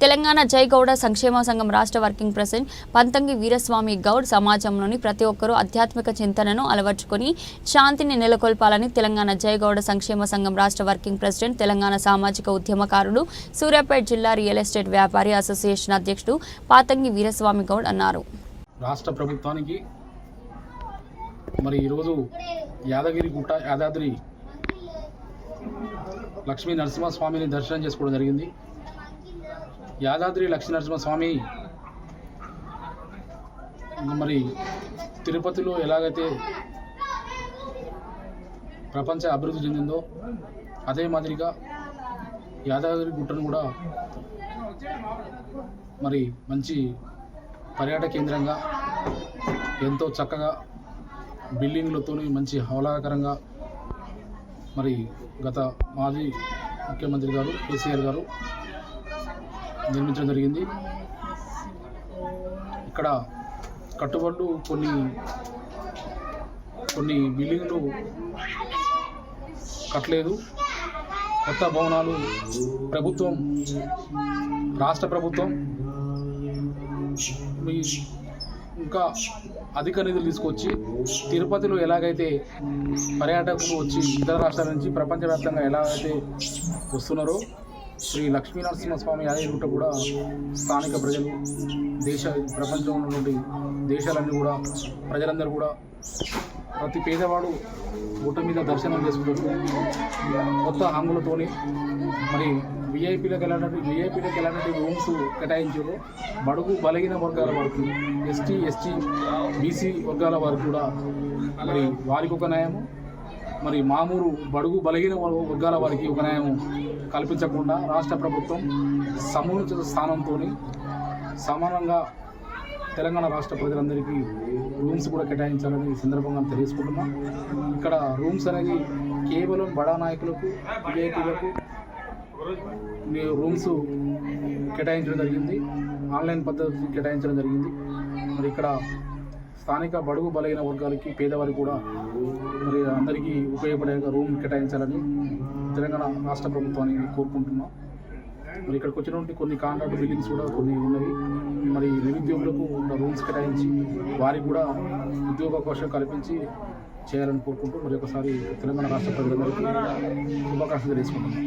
తెలంగాణ జై గౌడ సంక్షేమ సంఘం రాష్ట్ర వర్కింగ్ ప్రెసిడెంట్ పంతంగి వీరస్వామి గౌడ్ సమాజంలోని ప్రతి ఒక్కరూ ఆధ్యాత్మిక చింతనను అలవర్చుకొని శాంతిని నెలకొల్పాలని తెలంగాణ జై గౌడ సంక్షేమ సంఘం రాష్ట్ర వర్కింగ్ ప్రెసిడెంట్ తెలంగాణ సామాజిక ఉద్యమకారుడు సూర్యాపేట జిల్లా రియల్ ఎస్టేట్ వ్యాపారి అసోసియేషన్ అధ్యక్షుడు పాతంగి వీరస్వామి గౌడ్ అన్నారు. రాష్ట్ర ప్రభుత్వానికి మరి ఈరోజు యాదగిరి గుట్ట యాదాద్రి లక్ష్మీ నరసింహస్వామిని దర్శనం చేసుకోవడం జరిగింది. యాదాద్రి లక్ష్మీనరసింహస్వామి మరి తిరుపతిలో ఎలాగైతే ప్రపంచ అభివృద్ధి చెందిందో అదే మాదిరిగా యాదాద్రి గుట్టను కూడా మరి మంచి పర్యాటక కేంద్రంగా ఎంతో చక్కగా బిల్డింగ్లతో మంచి హౌలాకరంగా మరి గత మాజీ ముఖ్యమంత్రి గారు కేసీఆర్ గారు నిర్మించడం జరిగింది. ఇక్కడ కట్టుబడులు కొన్ని కొన్ని బిల్డింగ్లు కట్టలేదు. కొత్త భవనాలు ప్రభుత్వం రాష్ట్ర ప్రభుత్వం మీ ఇంకా అధిక నిధులు తీసుకొచ్చి తిరుపతిలో ఎలాగైతే పర్యాటకులు వచ్చి ఇతర రాష్ట్రాల నుంచి ప్రపంచవ్యాప్తంగా ఎలాగైతే వస్తున్నారో శ్రీ లక్ష్మీ నరసింహస్వామి గుట్ట కూడా స్థానిక ప్రజలు దేశ ప్రపంచంలో ఉన్నటువంటి దేశాలన్నీ కూడా ప్రజలందరూ కూడా ప్రతి పేదవాడు గుట్ట మీద దర్శనం చేసుకుంటారు కొత్త హంగులతోని మరి విఐపీలకు ఎలాంటి విఐపీలకు ఎలాంటి రూమ్స్ కేటాయించారు. బడుగు బలహీన వర్గాల వరకు ఎస్టీ ఎస్టీ బీసీ వర్గాల వారికి కూడా మరి వారికి ఒక న్యాయము. మరి మామూలు బడుగు బలహీన వర్గాల వారికి ఒక న్యాయము. కల్పించకుండా రాష్ట్ర ప్రభుత్వం సముచిత స్థానంతో సమానంగా తెలంగాణ రాష్ట్ర ప్రజలందరికీ రూమ్స్ కూడా కేటాయించాలని ఈ సందర్భంగా తెలియజేసుకుంటున్నాం. ఇక్కడ రూమ్స్ అనేది కేవలం బడా నాయకులకు విఐపీలకు రూమ్స్ కేటాయించడం జరిగింది. ఆన్లైన్ పద్ధతి కేటాయించడం జరిగింది. మరి ఇక్కడ స్థానిక బడుగు బలైన వర్గాలకి పేదవారికి కూడా మరి అందరికీ ఉపయోగపడే రూమ్ కేటాయించాలని తెలంగాణ రాష్ట్ర ప్రభుత్వాన్ని కోరుకుంటున్నాం. మరి ఇక్కడికి వచ్చినటువంటి కొన్ని కాంట్రాక్ట్ బిల్డింగ్స్ కూడా కొన్ని ఉన్నవి మరి నిరుద్యోగులకు ఉన్న రూమ్స్ కేటాయించి వారికి కూడా ఉద్యోగావకాశం కల్పించి చేయాలని కోరుకుంటూ మరి ఒకసారి తెలంగాణ రాష్ట్ర ప్రజలందరికీ శుభాకాంక్షలు తెలుసుకుంటున్నాం.